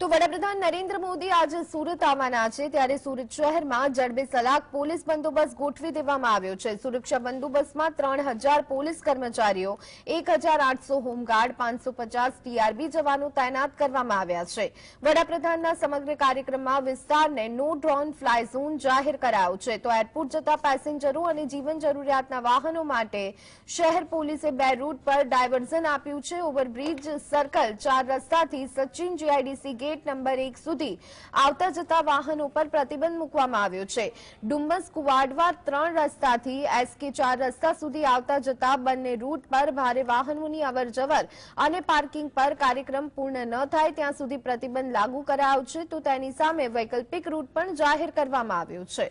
તો વડાપ્રધાન નરેન્દ્ર મોદી આજે સુરત આવવાના છે. ત્યારે સુરત શહેરમાં જડબે સલાક પોલીસ બંદોબસ્ત ગોઠવી દેવામાં આવ્યો છે. સુરક્ષા બંદોબસ્તમાં ત્રણ પોલીસ કર્મચારીઓ, એક હોમગાર્ડ પાંચસો ટીઆરબી જવાનો તૈનાત કરવામાં આવ્યા છે. વડાપ્રધાનના સમગ્ર કાર્યક્રમમાં વિસ્તારને નો ડ્રોન ફ્લાય ઝોન જાહેર કરાયો છે. તો એરપોર્ટ જતા પેસેન્જરો અને જીવન જરૂરિયાતના વાહનો માટે શહેર પોલીસે બે રૂટ પર ડાયવર્ઝન આપ્યું છે. ઓવરબ્રિજ સર્કલ ચાર રસ્તાથી સચિન જીઆઈડીસી ગેટ નંબર એક સુધી આવતા જતા વાહનો પર પ્રતિબંધ મૂકવામાં આવ્યો છે. ડુમ્બસ કુવાડવા ત્રણ રસ્તાથી એસકે ચાર રસ્તા સુધી આવતા જતા બંને રૂટ પર ભારે વાહનોની અવરજવર અને પાર્કિંગ પર કાર્યક્રમ પૂર્ણ ન થાય ત્યાં સુધી પ્રતિબંધ લાગુ કરાયો છે તો તેની સામે વૈકલ્પિક રૂટ પણ જાહેર કરવામાં આવ્યો છે.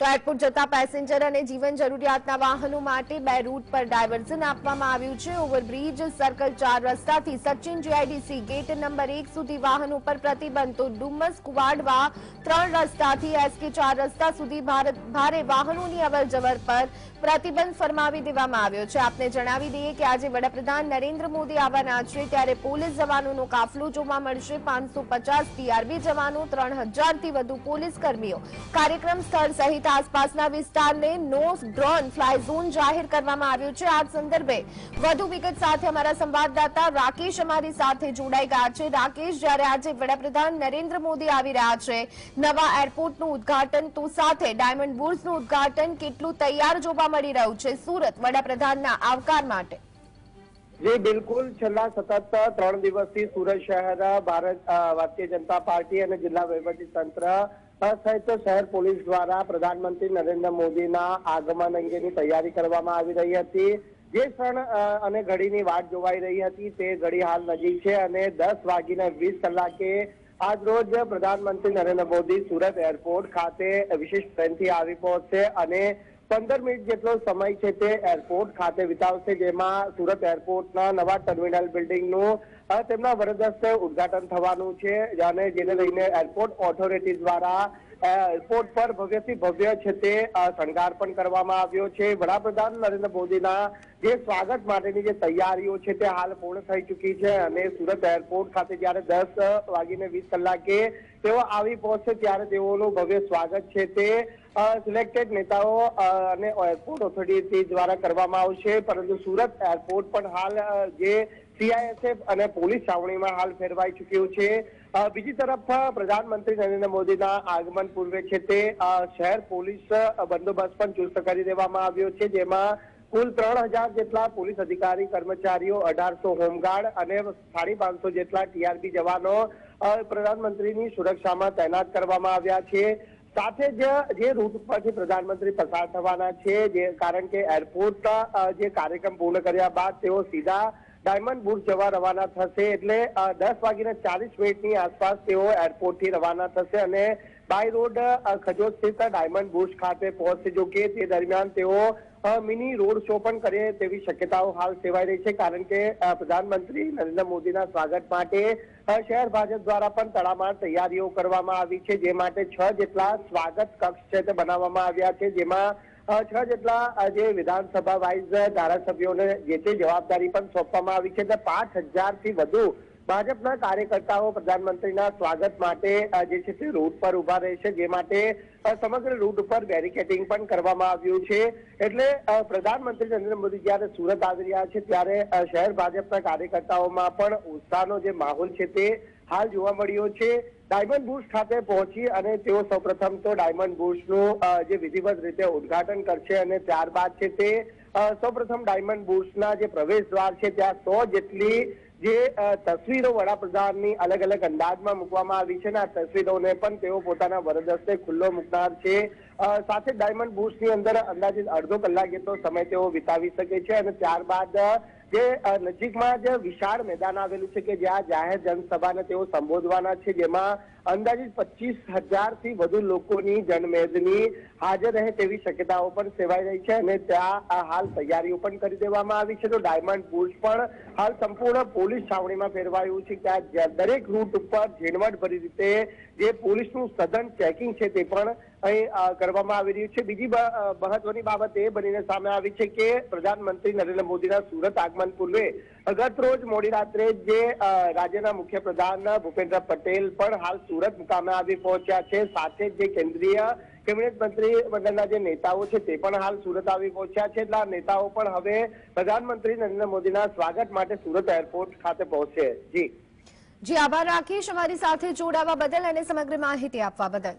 તો એરપોર્ટ જતા પેસેન્જર અને જીવન જરૂરિયાતના વાહનો માટે બે રૂટ પર ડાયવર્ઝન આપવામાં આવ્યું છે. ઓવરબ્રિજ સર્કલ ચાર રસ્તાથી સચિન જીઆઈડીસી ગેટ નંબર એક સુધી વાહનો પર પ્રતિબંધ તો ડુમસ કુવાડવા ત્રણ રસ્તાથી એસકે ચાર રસ્તા સુધી ભારે વાહનોની અવરજવર પર પ્રતિબંધ ફરમાવી દેવામાં આવ્યો છે. આપને જણાવી દઈએ કે આજે વડાપ્રધાન નરેન્દ્ર મોદી આવવાના છે ત્યારે પોલીસ જવાનોનો કાફલો જોવા મળશે. પાંચસો પચાસ ટીઆરબી જવાનો, ત્રણ હજારથી વધુ પોલીસ કર્મીઓ. કાર્યક્રમ સ્થળ સહિત આસપાસના વિસ્તારને નો ડ્રોન ફ્લાય ઝોન જાહેર કરવામાં આવ્યો છે. આ સંદર્ભે વધુ વિગત સાથે અમારા સંવાદદાતા રાકેશ અમારી સાથે જોડાઈ ગયા છે. રાકેશ, જ્યારે આજે વડાપ્રધાન નરેન્દ્ર મોદી આવી રહ્યા છે, નવા એરપોર્ટનું ઉદ્ઘાટન, તો સાથે ડાયમંડ બુર્સનું ઉદઘાટન કેટલું તૈયાર જોવા મળી રહ્યું છે? સુરત વડાપ્રધાનના આવકાર માટે. જી, બિલકુલ. છેલ્લા સતત ત્રણ દિવસથી સુરત શહેર, ભારત ભારતીય જનતા પાર્ટી અને જિલ્લા વહીવટી તંત્ર સહિત શહેર પોલીસ દ્વારા પ્રધાનમંત્રી નરેન્દ્ર મોદીના આગમન અંગેની તૈયારી કરવામાં આવી રહી હતી. જે ક્ષણ અને ઘડીની વાટ જોવાઈ રહી હતી તે ઘડી હાલ નજીક છે અને દસ વાગીને વીસ કલાકે આજરોજ પ્રધાનમંત્રી નરેન્દ્ર મોદી સુરત એરપોર્ટ ખાતે વિશેષ ટ્રેનથી આવી પહોંચશે અને પંદર મિનિટ જેટલો સમય છે તે એરપોર્ટ ખાતે વિતાવશે, જેમાં સુરત એરપોર્ટના નવા ટર્મિનલ બિલ્ડિંગનું તેમના વરદસ્તે ઉદ્ઘાટન થવાનું છે, અને જેને લઈને એરપોર્ટ ઓથોરિટી દ્વારા એરપોર્ટ પર ભવ્યથી ભવ્ય છે તે શણગાર પણ કરવામાં આવ્યો છે. વડાપ્રધાન નરેન્દ્ર મોદીના જે સ્વાગત માટેની જે તૈયારીઓ છે તે હાલ પૂર્ણ થઈ ચૂકી છે, અને સુરત એરપોર્ટ ખાતે જ્યારે દસ વાગીને વીસ કલાકે તેઓ આવી પહોંચશે, ત્યારે તેઓનું ભવ્ય સ્વાગત છે તે સિલેક્ટેડ નેતાઓ અને એરપોર્ટ ઓથોરિટી દ્વારા કરવામાં આવશે. પરંતુ સુરત એરપોર્ટ પણ હાલ જે સીઆઈએસએફ અને પોલીસ છાવણીમાં હાલ ફેરવાઈ ચૂક્યું છે. બીજી તરફ પ્રધાનમંત્રી નરેન્દ્ર મોદીના આગમન પૂર્વે છે તે શહેર પોલીસ બંદોબસ્ત પણ ચુસ્ત કરી દેવામાં આવ્યો છે, જેમાં કુલ ત્રણ હજાર જેટલા પોલીસ અધિકારી, કર્મચારીઓ, અઢારસો હોમગાર્ડ અને સાડી પાંચસો જેટલા ટીઆરબી જવાનો પ્રધાનમંત્રીની સુરક્ષામાં તૈનાત કરવામાં આવ્યા છે. સાથે જ જે રૂટ પરથી પ્રધાનમંત્રી પસાર થવાના છે, જે કારણ કે એરપોર્ટ જે કાર્યક્રમ પૂર્ણ કર્યા બાદ તેઓ સીધા ડાયમંડ બુર્જ જવા રવાના થશે. એટલે દસ વાગીને ચાલીસ મિનિટની આસપાસ તેઓ એરપોર્ટથી રવાના થશે અને બાય રોડ ખજોદ સ્થિત ડાયમંડ બુશ ખાતે પહોંચશે. જો કે તે દરમિયાન તેઓ મિની રોડ શો પણ કરે તેવી શક્યતાઓ હાલ સેવાઈ રહી છે. કારણ કે પ્રધાનમંત્રી નરેન્દ્ર મોદીના સ્વાગત માટે શહેર ભાજપ દ્વારા પણ તડામાર તૈયારીઓ કરવામાં આવી છે. જે માટે છ જેટલા સ્વાગત કક્ષ છે તે બનાવવામાં આવ્યા છે. જેમાં છ જેટલા જે વિધાનસભા વાઇઝ ધારાસભ્યોને જે તે જવાબદારી પણ સોંપવામાં આવી છે. એટલે પાંચ હજારથી વધુ ભાજપના કાર્યકર્તાઓ પ્રધાનમંત્રીના સ્વાગત માટે જે છે તે રૂટ પર ઊભા રહેશે જે માટે સમગ્ર રૂટ ઉપર બેરિકેડિંગ પણ કરવામાં આવ્યું છે. એટલે પ્રધાનમંત્રી નરેન્દ્ર મોદી જ્યારે સુરત આવી રહ્યા છે, ત્યારે શહેર ભાજપના કાર્યકર્તાઓમાં પણ ઉત્સાહનો જે માહોલ છે તે હાલ જોવા મળ્યો છે. ડાયમંડ બુશ ખાતે પહોંચી અને તેઓ સૌપ્રથમ તો ડાયમંડ બુશનું જે વિધિવત રીતે ઉદ્ઘાટન કરશે અને ત્યારબાદ છે તે સૌપ્રથમ ડાયમંડ બુશના જે પ્રવેશ દ્વાર છે, ત્યાં સો જેટલી જે તસવીરો વડાપ્રધાનની અલગ અલગ અંદાજમાં મૂકવામાં આવી છે ને આ તસવીરોને પણ તેઓ પોતાના વરદસ્તે ખુલ્લો મૂકનાર છે. સાથે ડાયમંડ બુર્સની અંદર અંદાજિત અડધો કલાક જેટલો સમય તેઓ વિતાવી શકે છે અને ત્યારબાદ જે નજીકમાં જ વિશાળ મેદાન આવેલું છે કે જ્યાં જાહેર જનસભાને તેઓ સંબોધવાના છે, જેમાં અંદાજિત પચીસ હજારથી વધુ લોકોની જનમેદની હાજર રહે તેવી શક્યતાઓ પણ સેવાઈ રહી છે અને ત્યાં હાલ તૈયારીઓ પણ કરી દેવામાં આવી છે. તો ડાયમંડ બુર્જ પણ હાલ સંપૂર્ણ પોલીસ છાવણીમાં ફેરવાયું છે ત્યાં દરેક રૂટ ઉપર ઝીણવટભરી રીતે જે પોલીસનું સઘન ચેકિંગ છે તે પણ કરવામાં આવી રહ્યું છે. બીજી મહત્વની બાબત એ બનીને સામે આવી છે કે પ્રધાનમંત્રી નરેન્દ્ર મોદીના સુરત આગમન પૂર્વે ગત રોજ મોડી રાત્રે જે રાજ્યના મુખ્ય પ્રધાન ભૂપેન્દ્ર પટેલ પણ હાલ સુરત મુકામે આવી પહોંચ્યા છે. સાથે જે કેન્દ્રીય કેબિનેટ મંત્રી મંડળના જે નેતાઓ છે તે પણ હાલ સુરત આવી પહોંચ્યા છે. એટલે નેતાઓ પણ હવે પ્રધાનમંત્રી નરેન્દ્ર મોદીના સ્વાગત માટે સુરત એરપોર્ટ ખાતે પહોંચશે. જી. જી, આભાર રાખીશ. અમારી સાથે જોડાવા બદલ અને સમગ્ર માહિતી આપવા બદલ.